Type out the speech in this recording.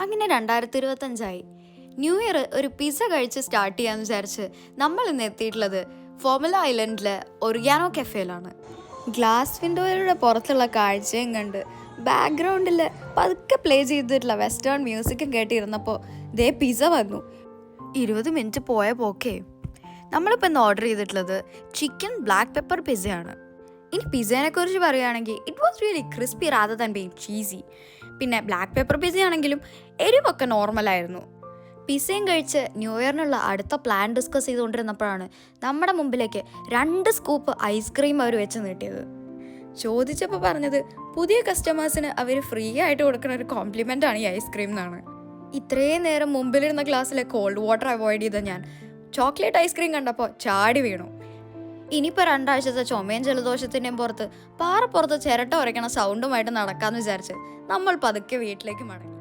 അങ്ങനെ രണ്ടായിരത്തി ഇരുപത്തഞ്ചായി ന്യൂ ഇയർ ഒരു പിസ്സ കഴിച്ച് സ്റ്റാർട്ട് ചെയ്യാന്ന് വിചാരിച്ച് നമ്മൾ ഇന്ന് എത്തിയിട്ടുള്ളത് ഫോമുല ഐലൻഡിലെ ഒറിയാനോ കഫേയിലാണ് ഗ്ലാസ് വിൻഡോയിലൂടെ പുറത്തുള്ള കാഴ്ചയും കണ്ട് ബാക്ക്ഗ്രൗണ്ടിൽ പതുക്കെ പ്ലേ ചെയ്തിട്ടുള്ള വെസ്റ്റേൺ മ്യൂസിക്കും കേട്ടിരുന്നപ്പോൾ ദേ പിസ്സ വന്നു. ഇരുപത് മിനിറ്റ് പോയ പോക്കേ. നമ്മളിപ്പോൾ ഇന്ന് ഓർഡർ ചെയ്തിട്ടുള്ളത് ചിക്കൻ ബ്ലാക്ക് പെപ്പർ പിസ്സയാണ് ഇനി പിസ്സേനെ കുറിച്ച് പറയുകയാണെങ്കിൽ it was really crispy rather than being cheesy പിന്നെ ബ്ലാക്ക് പെപ്പർ പിസ്സ ആണെങ്കിലും എരിവൊക്കെ നോർമലായിരുന്നു പിസ്സയും കഴിച്ച് ന്യൂ ഇയറിനുള്ള അടുത്ത പ്ലാൻ ഡിസ്കസ് ചെയ്തുകൊണ്ടിരുന്നപ്പോഴാണ് നമ്മുടെ മുമ്പിലേക്ക് രണ്ട് സ്കൂപ്പ് ഐസ്ക്രീം അവർ വെച്ച് നീട്ടിയത്. ചോദിച്ചപ്പോൾ പറഞ്ഞത് പുതിയ കസ്റ്റമേഴ്സിന് അവർ ഫ്രീ ആയിട്ട് കൊടുക്കുന്ന ഒരു കോംപ്ലിമെന്റ് ആണ് ഈ ഐസ്ക്രീം എന്നാണ്. ഇത്രയും നേരം മുമ്പിലിരുന്ന ഗ്ലാസ്സിലെ കോൾഡ് വാട്ടർ അവോയ്ഡ് ചെയ്ത ഞാൻ. ചോക്ലേറ്റ് ഐസ്ക്രീം കണ്ടപ്പോൾ ചാടി വീണു. ഇനിയിപ്പോൾ രണ്ടാഴ്ചത്തെ ചുമയും ജലദോഷത്തിന്റെയും പുറത്ത് പാറപ്പുറത്ത് ചിരട്ട ഉരയ്ക്കണ സൗണ്ടുമായിട്ട് നടക്കാമെന്ന് വിചാരിച്ച് നമ്മൾ പതുക്കെ വീട്ടിലേക്ക് മടങ്ങി.